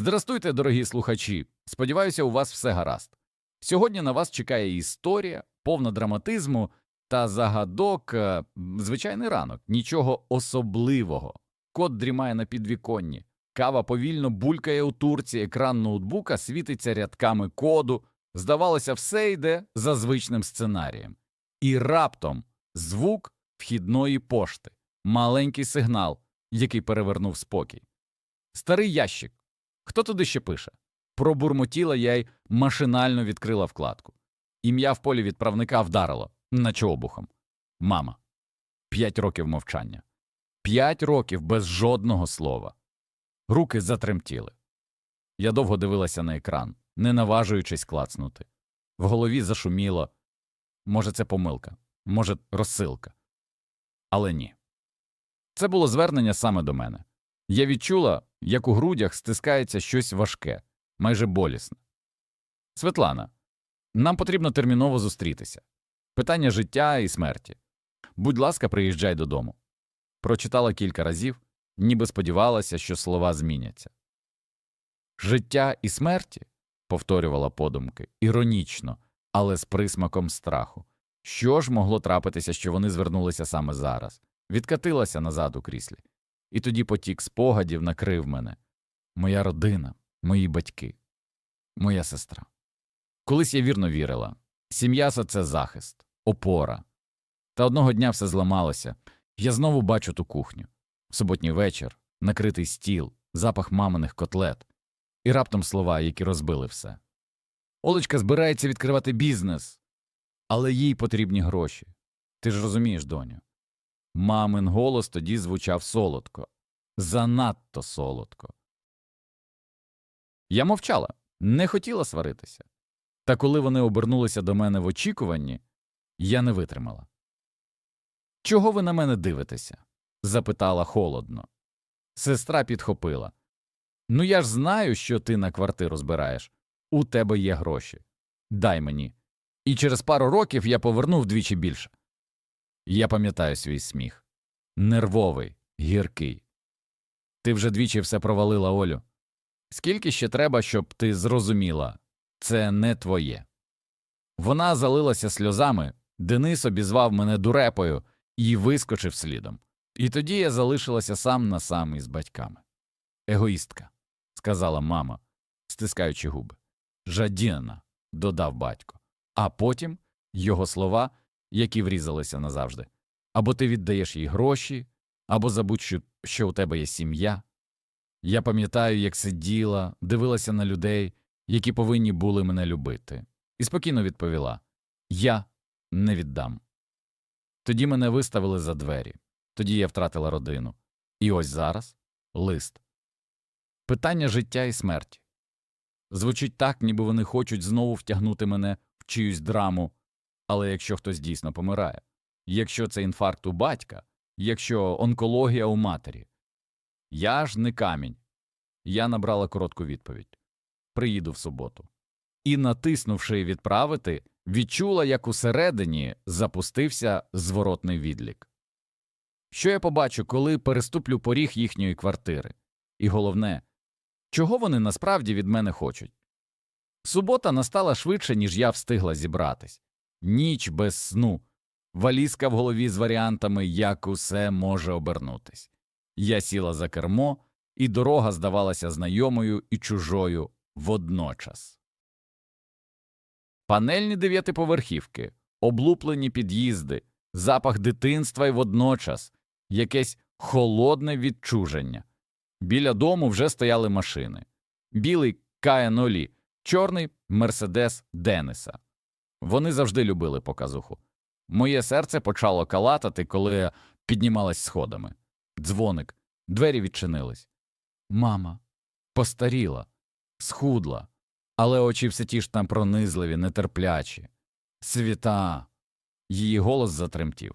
Здрастуйте, дорогі слухачі. Сподіваюся, у вас все гаразд. Сьогодні на вас чекає історія, повна драматизму та загадок. е, Звичайний ранок, нічого особливого. Кот дрімає на підвіконні. Кава повільно булькає у турці, екран ноутбука світиться рядками коду. Здавалося, все йде за звичним сценарієм. І раптом звук вхідної пошти, маленький сигнал, який перевернув спокій. Старий ящик. Хто туди ще пише? Пробурмотіла я й машинально відкрила вкладку. Ім'я в полі відправника вдарило, наче обухом. Мама. П'ять років мовчання. П'ять років без жодного слова. Руки затремтіли. Я довго дивилася на екран, не наважуючись клацнути. В голові зашуміло. Може, це помилка, може, розсилка. Але ні. Це було звернення саме до мене. Я відчула, як у грудях стискається щось важке, майже болісне. Світлана, нам потрібно терміново зустрітися. Питання життя і смерті. Будь ласка, приїжджай додому. Прочитала кілька разів, ніби сподівалася, що слова зміняться. Життя і смерті, повторювала подумки, іронічно, але з присмаком страху. Що ж могло трапитися, що вони звернулися саме зараз? Відкатилася назад у кріслі. І тоді потік спогадів накрив мене. Моя родина, мої батьки, моя сестра. Колись я вірно вірила сім'я це захист, опора. Та одного дня все зламалося. Я знову бачу ту кухню. Суботній вечір, накритий стіл, запах маминих котлет, і раптом слова, які розбили все. Олечка збирається відкривати бізнес, але їй потрібні гроші. Ти ж розумієш, доню. Мамин голос тоді звучав солодко, занадто солодко. Я мовчала, не хотіла сваритися. Та коли вони обернулися до мене в очікуванні, я не витримала. Чого ви на мене дивитеся? запитала холодно. Сестра підхопила. Ну я ж знаю, що ти на квартиру збираєш. У тебе є гроші. Дай мені. І через пару років я поверну вдвічі більше. Я пам'ятаю свій сміх. Нервовий, гіркий. Ти вже двічі все провалила, Олю. Скільки ще треба, щоб ти зрозуміла це не твоє. Вона залилася сльозами, Денис обізвав мене дурепою і вискочив слідом. І тоді я залишилася сам на сам із батьками. Егоїстка, сказала мама, стискаючи губи. Жадіна, додав батько. А потім його слова, які врізалися назавжди. Або ти віддаєш їй гроші, або забудь, що, у тебе є сім'я. Я пам'ятаю, як сиділа, дивилася на людей, які повинні були мене любити, і спокійно відповіла Я не віддам. Тоді мене виставили за двері, тоді я втратила родину. І ось зараз лист. Питання життя і смерті. Звучить так, ніби вони хочуть знову втягнути мене в чиюсь драму, але якщо хтось дійсно помирає, якщо це інфаркт у батька, якщо онкологія у матері. Я ж не камінь. Я набрала коротку відповідь приїду в суботу. І, натиснувши відправити, відчула, як усередині запустився зворотний відлік. Що я побачу, коли переступлю поріг їхньої квартири? І головне, чого вони насправді від мене хочуть? Субота настала швидше, ніж я встигла зібратись. Ніч без сну, валізка в голові з варіантами, як усе може обернутись. Я сіла за кермо, і дорога здавалася знайомою і чужою водночас. Панельні дев'ятиповерхівки, облуплені під'їзди, запах дитинства і водночас якесь холодне відчуження. Біля дому вже стояли машини. Білий Каенолі, чорний Мерседес Дениса. Вони завжди любили показуху. Моє серце почало калатати, коли я піднімалась сходами. Дзвоник, двері відчинились. Мама постаріла, схудла, але очі все ті ж там пронизливі, нетерплячі. Світа. Її голос затремтів.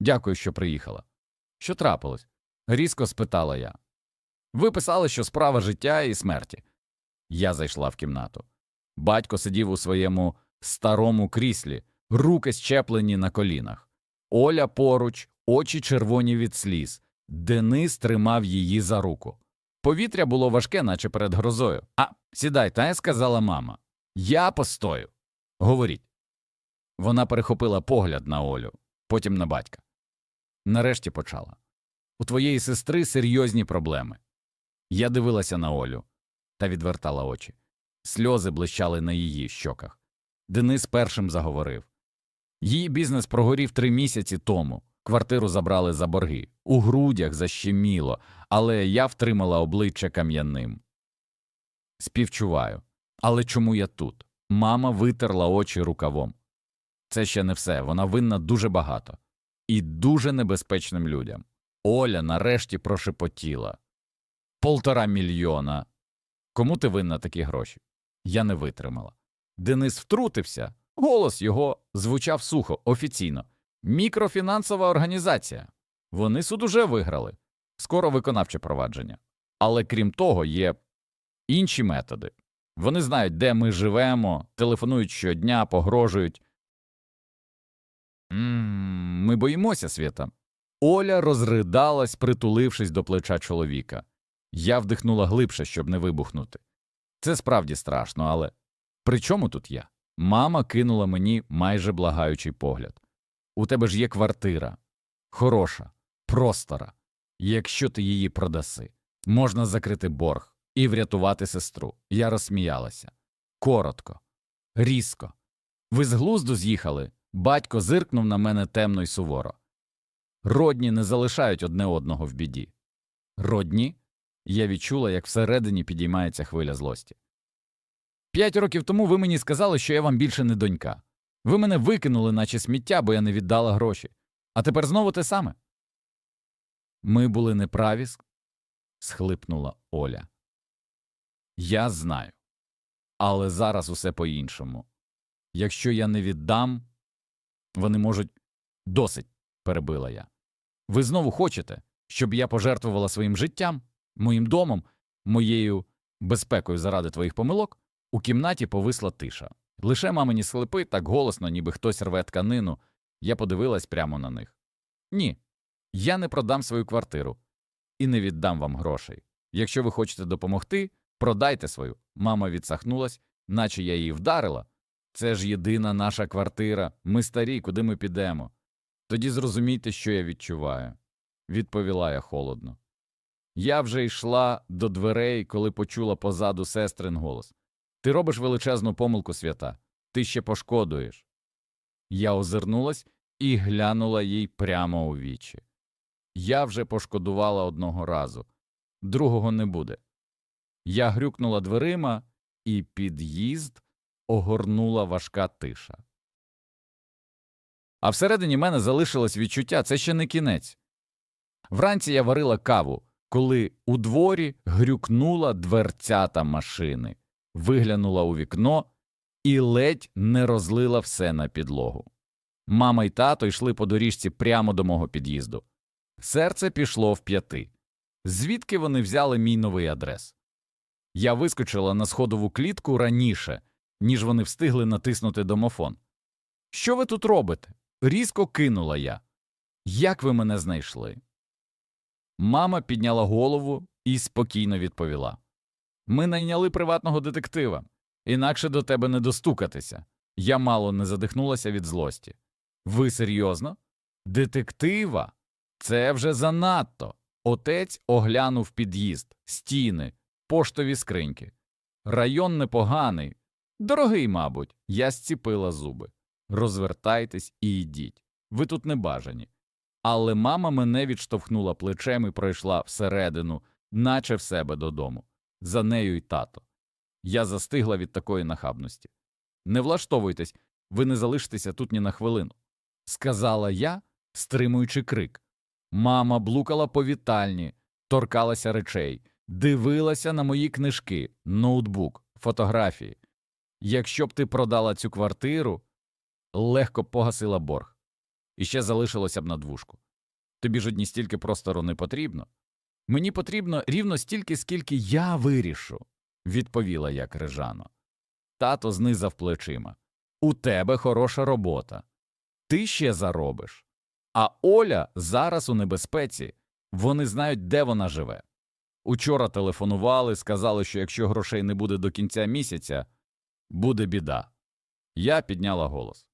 Дякую, що приїхала. Що трапилось? різко спитала я. Ви писали, що справа життя і смерті. Я зайшла в кімнату. Батько сидів у своєму старому кріслі, руки щеплені на колінах. Оля поруч, очі червоні від сліз. Денис тримав її за руку. Повітря було важке, наче перед грозою. А, сідай, та сказала мама. Я постою. Говоріть. Вона перехопила погляд на Олю, потім на батька. Нарешті почала. У твоєї сестри серйозні проблеми. Я дивилася на Олю та відвертала очі. Сльози блищали на її щоках. Денис першим заговорив. Її бізнес прогорів три місяці тому. Квартиру забрали за борги. У грудях защеміло, але я втримала обличчя кам'яним. Співчуваю. Але чому я тут? Мама витерла очі рукавом. Це ще не все. Вона винна дуже багато. І дуже небезпечним людям. Оля нарешті прошепотіла. Полтора мільйона. Кому ти винна такі гроші? Я не витримала. Денис втрутився. Голос його звучав сухо, офіційно. Мікрофінансова організація. Вони суд уже виграли. Скоро виконавче провадження. Але крім того, є інші методи. Вони знають, де ми живемо, телефонують щодня, погрожують. м ми боїмося світа. Оля розридалась, притулившись до плеча чоловіка. Я вдихнула глибше, щоб не вибухнути. Це справді страшно, але при чому тут я? Мама кинула мені майже благаючий погляд. У тебе ж є квартира. Хороша, простора. Якщо ти її продаси, можна закрити борг і врятувати сестру. Я розсміялася. Коротко, різко. Ви з глузду з'їхали. Батько зиркнув на мене темно й суворо. Родні не залишають одне одного в біді. Родні? Я відчула, як всередині підіймається хвиля злості. П'ять років тому ви мені сказали, що я вам більше не донька. Ви мене викинули, наче сміття, бо я не віддала гроші. А тепер знову те саме. Ми були неправі, схлипнула Оля. Я знаю. Але зараз усе по-іншому. Якщо я не віддам, вони можуть досить, перебила я. Ви знову хочете, щоб я пожертвувала своїм життям, моїм домом, моєю безпекою заради твоїх помилок? У кімнаті повисла тиша. Лише мамині слипи так голосно, ніби хтось рве тканину. Я подивилась прямо на них. Ні, я не продам свою квартиру і не віддам вам грошей. Якщо ви хочете допомогти, продайте свою. Мама відсахнулась, наче я її вдарила. Це ж єдина наша квартира. Ми старі, куди ми підемо. Тоді зрозумійте, що я відчуваю, відповіла я холодно. Я вже йшла до дверей, коли почула позаду сестрин голос. Ти робиш величезну помилку, свята, ти ще пошкодуєш. Я озирнулась і глянула їй прямо у вічі. Я вже пошкодувала одного разу, другого не буде. Я грюкнула дверима, і під'їзд огорнула важка тиша. А всередині мене залишилось відчуття це ще не кінець. Вранці я варила каву, коли у дворі грюкнула дверцята машини, виглянула у вікно і ледь не розлила все на підлогу. Мама й тато йшли по доріжці прямо до мого під'їзду. Серце пішло в п'яти. Звідки вони взяли мій новий адрес? Я вискочила на сходову клітку раніше, ніж вони встигли натиснути домофон. Що ви тут робите? Різко кинула я. Як ви мене знайшли? Мама підняла голову і спокійно відповіла. Ми найняли приватного детектива, інакше до тебе не достукатися. Я мало не задихнулася від злості. Ви серйозно? Детектива? Це вже занадто. Отець оглянув під'їзд, стіни, поштові скриньки. Район непоганий. Дорогий, мабуть, я зціпила зуби. Розвертайтесь і йдіть. Ви тут не бажані. Але мама мене відштовхнула плечем і пройшла всередину, наче в себе додому. За нею й тато. Я застигла від такої нахабності. Не влаштовуйтесь, ви не залишитеся тут ні на хвилину. Сказала я, стримуючи крик. Мама блукала по вітальні, торкалася речей, дивилася на мої книжки, ноутбук, фотографії. Якщо б ти продала цю квартиру, легко погасила борг. І ще залишилося б на двушку. Тобі ж одні стільки простору не потрібно. Мені потрібно рівно стільки, скільки я вирішу, відповіла я крижано. Тато знизав плечима. У тебе хороша робота. Ти ще заробиш. А Оля зараз у небезпеці. Вони знають, де вона живе. Учора телефонували, сказали, що якщо грошей не буде до кінця місяця, буде біда. Я підняла голос.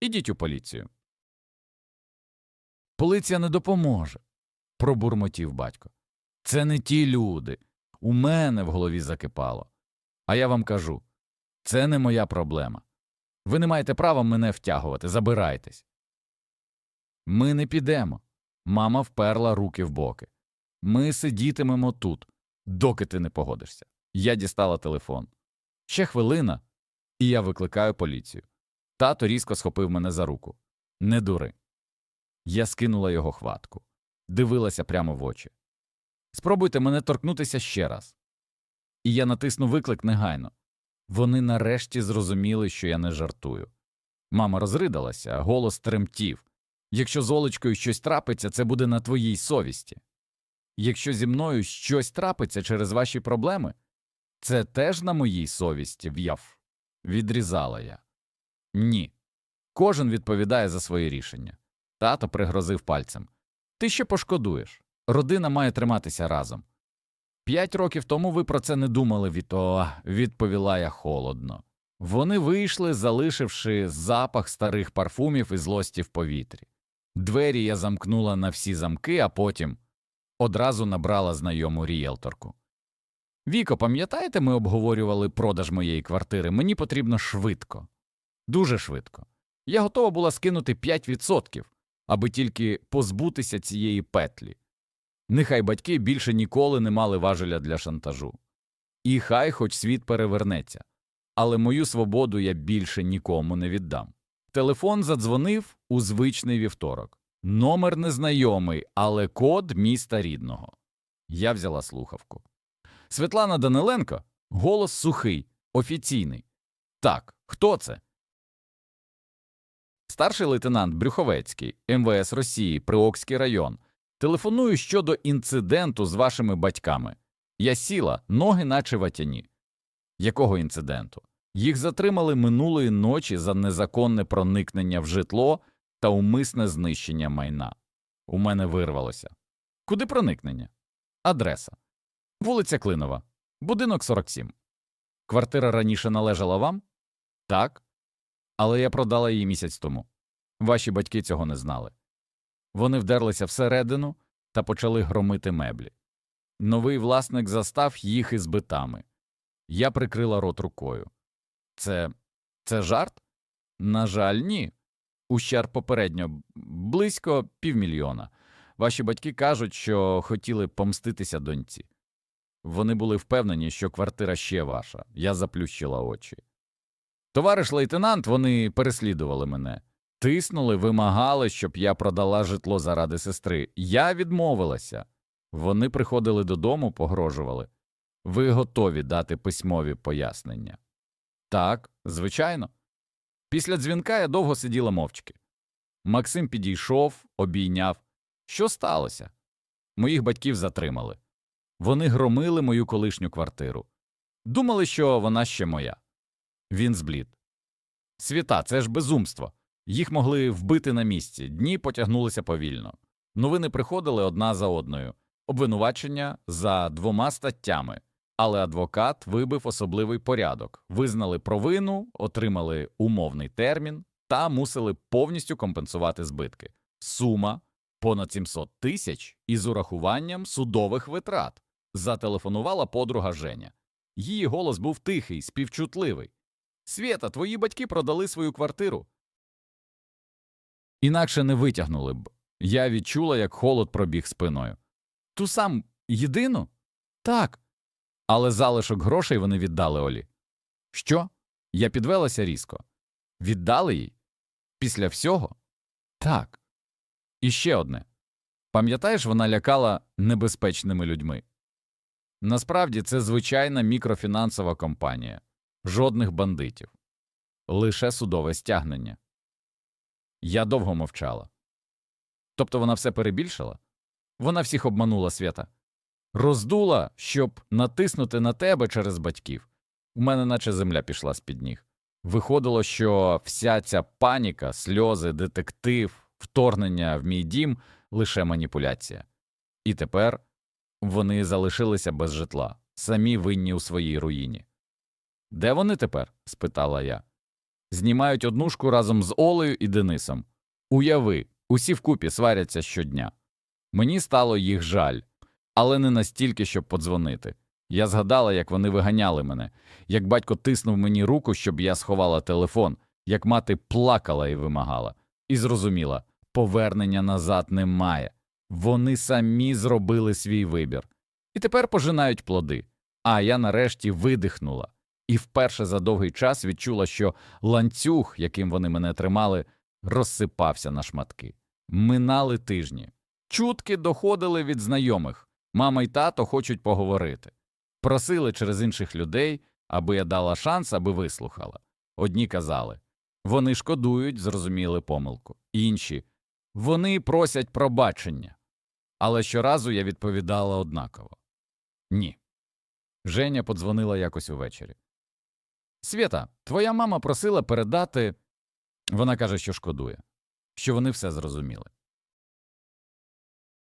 Ідіть у поліцію. Поліція не допоможе, пробурмотів батько. Це не ті люди. У мене в голові закипало. А я вам кажу це не моя проблема. Ви не маєте права мене втягувати, забирайтесь. Ми не підемо. Мама вперла руки в боки. Ми сидітимемо тут, доки ти не погодишся. Я дістала телефон. Ще хвилина, і я викликаю поліцію. Тато різко схопив мене за руку. Не дури. Я скинула його хватку, дивилася прямо в очі. Спробуйте мене торкнутися ще раз. І я натисну виклик негайно. Вони нарешті зрозуміли, що я не жартую. Мама розридалася, голос тремтів. Якщо з Олечкою щось трапиться, це буде на твоїй совісті. Якщо зі мною щось трапиться через ваші проблеми, це теж на моїй совісті в'яв. Відрізала я. Ні. Кожен відповідає за своє рішення. Тато пригрозив пальцем. Ти ще пошкодуєш. Родина має триматися разом. П'ять років тому ви про це не думали, Віто, відповіла я холодно. Вони вийшли, залишивши запах старих парфумів і злості в повітрі. Двері я замкнула на всі замки, а потім одразу набрала знайому рієлторку. Віко, пам'ятаєте, ми обговорювали продаж моєї квартири? Мені потрібно швидко. Дуже швидко. Я готова була скинути 5%, аби тільки позбутися цієї петлі. Нехай батьки більше ніколи не мали важеля для шантажу. І хай хоч світ перевернеться, але мою свободу я більше нікому не віддам. Телефон задзвонив у звичний вівторок. Номер незнайомий, але код міста рідного. Я взяла слухавку. Світлана Даниленко, голос сухий, офіційний. Так, хто це? Старший лейтенант Брюховецький, МВС Росії, Приокський район. Телефоную щодо інциденту з вашими батьками. Я сіла, ноги наче ватяні. Якого інциденту? Їх затримали минулої ночі за незаконне проникнення в житло та умисне знищення майна. У мене вирвалося. Куди проникнення? Адреса. Вулиця Клинова. Будинок 47. Квартира раніше належала вам? Так. Але я продала її місяць тому. Ваші батьки цього не знали. Вони вдерлися всередину та почали громити меблі. Новий власник застав їх із битами. Я прикрила рот рукою. Це це жарт? На жаль, ні. Ущерб попередньо близько півмільйона. Ваші батьки кажуть, що хотіли помститися доньці. Вони були впевнені, що квартира ще ваша. Я заплющила очі. Товариш лейтенант, вони переслідували мене. Тиснули, вимагали, щоб я продала житло заради сестри. Я відмовилася. Вони приходили додому, погрожували. Ви готові дати письмові пояснення? Так, звичайно. Після дзвінка я довго сиділа мовчки. Максим підійшов, обійняв. Що сталося? Моїх батьків затримали. Вони громили мою колишню квартиру. Думали, що вона ще моя. Він зблід. Світа, це ж безумство. Їх могли вбити на місці, дні потягнулися повільно. Новини приходили одна за одною, обвинувачення за двома статтями, але адвокат вибив особливий порядок, визнали провину, отримали умовний термін та мусили повністю компенсувати збитки. Сума понад 700 тисяч із урахуванням судових витрат. Зателефонувала подруга Женя. Її голос був тихий, співчутливий. Свєта, твої батьки продали свою квартиру. Інакше не витягнули б. Я відчула, як холод пробіг спиною. Ту сам єдину? Так. Але залишок грошей вони віддали Олі. Що? Я підвелася різко. Віддали їй? Після всього? Так. І ще одне. Пам'ятаєш, вона лякала небезпечними людьми. Насправді це звичайна мікрофінансова компанія, жодних бандитів, лише судове стягнення. Я довго мовчала. Тобто вона все перебільшила? Вона всіх обманула свята. Роздула, щоб натиснути на тебе через батьків. У мене наче земля пішла з під ніг. Виходило, що вся ця паніка, сльози, детектив, вторгнення в мій дім лише маніпуляція. І тепер Вони залишилися без житла, самі винні у своїй руїні. Де вони тепер? спитала я. Знімають однушку разом з Олею і Денисом. Уяви, усі вкупі сваряться щодня. Мені стало їх жаль, але не настільки, щоб подзвонити. Я згадала, як вони виганяли мене, як батько тиснув мені руку, щоб я сховала телефон, як мати плакала і вимагала, і зрозуміла повернення назад немає. Вони самі зробили свій вибір. І тепер пожинають плоди. А я нарешті видихнула і вперше за довгий час відчула, що ланцюг, яким вони мене тримали, розсипався на шматки. Минали тижні. Чутки доходили від знайомих. Мама й тато хочуть поговорити. Просили через інших людей, аби я дала шанс, аби вислухала. Одні казали вони шкодують, зрозуміли помилку. Інші вони просять пробачення. Але щоразу я відповідала однаково ні. Женя подзвонила якось увечері. Свята, твоя мама просила передати. Вона каже, що шкодує, що вони все зрозуміли.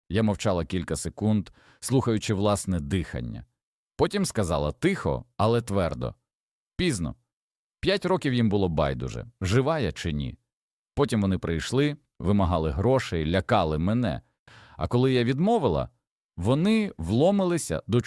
Я мовчала кілька секунд, слухаючи власне дихання. Потім сказала тихо, але твердо. Пізно. П'ять років їм було байдуже, жива я чи ні. Потім вони прийшли, вимагали грошей, лякали мене. А коли я відмовила, вони вломилися до